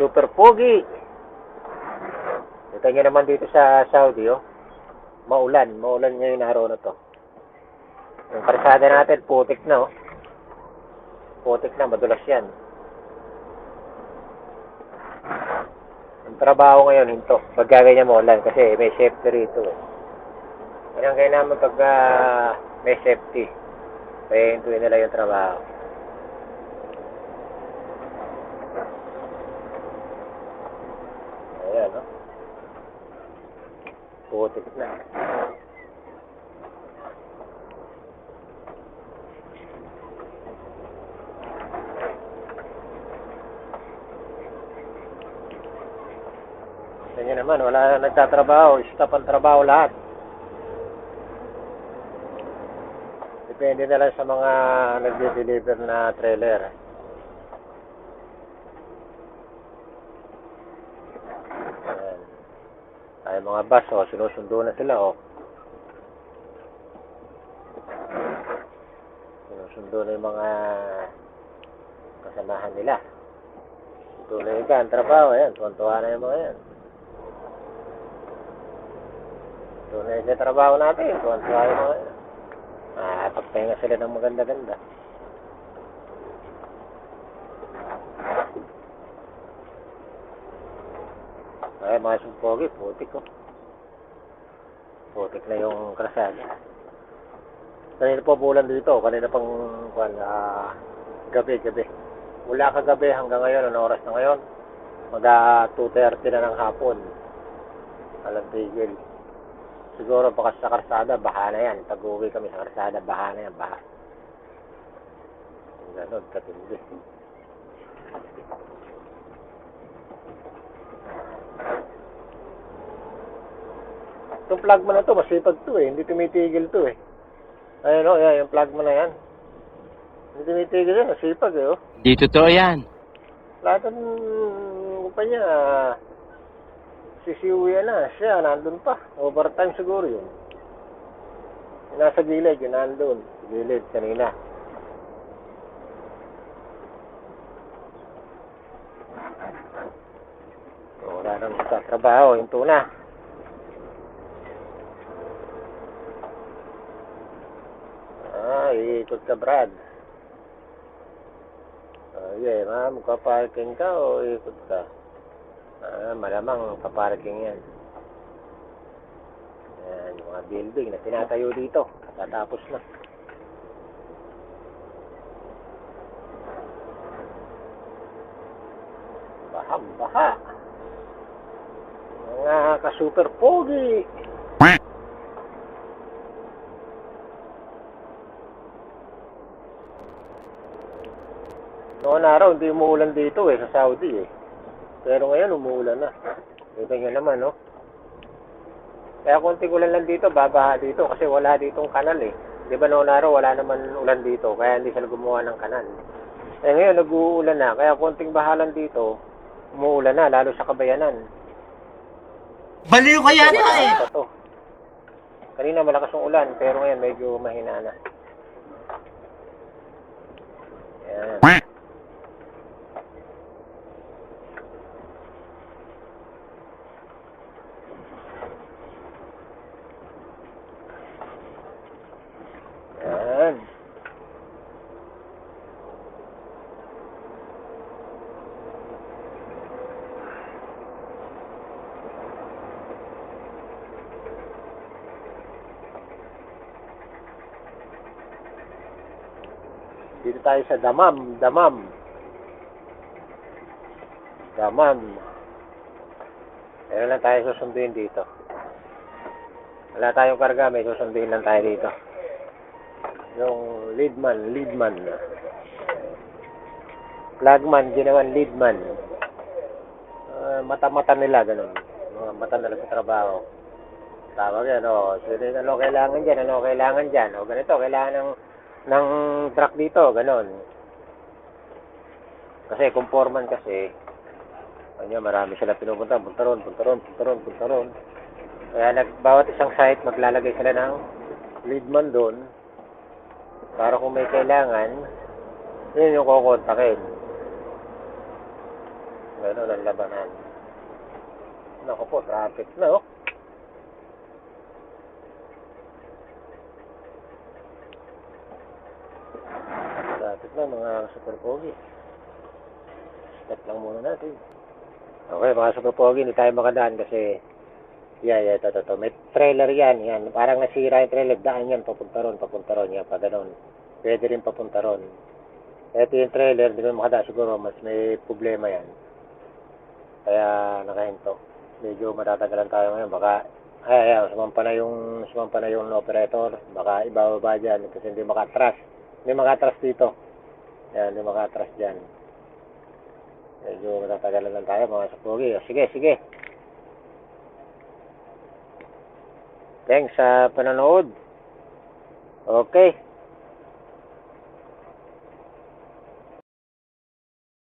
super pogi. Kita nyo naman dito sa Saudi, oh. Maulan. Maulan ngayon araw na to. Yung karsada natin, putik na, oh. Putik na, madulas yan. Ang trabaho ngayon, hinto. Pagka ganyan maulan, kasi may safety rito, eh. Yan ang kaya naman pag ah, may safety. Kaya hintuin nila yung trabaho. Ayan, no? Putik na. Ganyan naman, wala na nagtatrabaho. Stop ang trabaho lahat. Depende na lang sa mga nagde-deliver na trailer. Ayan. Ay mga bus, oh, sinusundo na sila, oh. Sinusundo na yung mga kasamahan nila. Tuloy ka ang trabaho, ayan. Tuwan-tuwa na yung mga yan. Tunay sa trabaho natin, tuwan-tuwa yung mga yan. Ah, pagpahinga sila ng maganda-ganda. Ay, mga sumpogi, putik ko. Putik na yung krasada. Kanina po bulan dito, kanina pang kwan, ah, gabi, gabi. Mula kagabi hanggang ngayon, ano oras na ngayon? Mag 2.30 na ng hapon. Alam tigil. Siguro baka sa karsada, baha na yan. Pag uwi kami sa karsada, baha na yan, baha. Ganon, katindi. Itong plug mo na to, masipag to eh. Hindi tumitigil to eh. Ayun o, yan, yung plug mo na yan. Hindi tumitigil yan, masipag eh oh. Di totoo yan. Lahat ng kumpanya, sisiuwi na siya, nandun pa. Overtime siguro yun. Nasa gilid, yun nandun. Gilid, kanina. Wala nang sa trabaho, yung tuna. Iikot ka, Brad. Ah, yeah, ma'am, magpa-parking ka o ikot ka? Ah, malamang paparking yan. Yan, yung mga building na tinatayo dito. Tatapos na. Bahang baha. Mga ka-super pogi. Noon araw, hindi umuulan dito eh, sa Saudi eh. Pero ngayon, umuulan na. Dito nyo naman, no? Kaya konting ulan lang dito, babaha dito kasi wala ditong kanal eh. Di ba noon araw, wala naman ulan dito, kaya hindi sila gumawa ng kanal. Eh ngayon, nag-uulan na, kaya konting bahalan dito, umuulan na, lalo sa kabayanan. Baliw ka yata eh. Ito to. Kanina malakas yung ulan, pero ngayon medyo mahina na. Yan. Yan. Dito tayo sa Damam, Damam. Damam. Meron lang tayo susunduin dito. Wala tayong karga, may susunduin lang tayo dito. Yung leadman, leadman. Flagman, ginawan leadman. Ah, mata-mata nila, ganun. Mga mata nila sa trabaho. Tawag yan, o. So, ano kailangan dyan, ano kailangan dyan. O ganito, kailangan ng ng truck dito, ganon. Kasi kung foreman kasi, kanya marami sila pinupunta, punta ron, punta ron, punta ron, punta ron. Kaya nag, bawat isang site, maglalagay sila ng leadman doon para kung may kailangan, yun yung kukontakin. Ganun ang labanan. Naku po, traffic na oh. Traffic na mga super pogi. Stop lang muna natin. Okay, mga super pogi, hindi tayo makadaan kasi Yeah, yeah, ito, ito, ito. May trailer yan, yan. Parang nasira yung trailer. Daan yan, papunta ron, papunta ron. Yan, pa ganun. Pwede rin papunta ron. Ito yung trailer, di ba makadaan siguro, mas may problema yan. Kaya nakahinto. Medyo matatagalan tayo ngayon. Baka, ay, ay, sumampa na yung, sumampa na yung operator. Baka ibababa dyan kasi hindi makatras. Hindi makatras dito. Yan, hindi makatras dyan. Medyo matatagalan lang tayo mga sapogi. Sige, sige. Thanks sa panonood. Okay.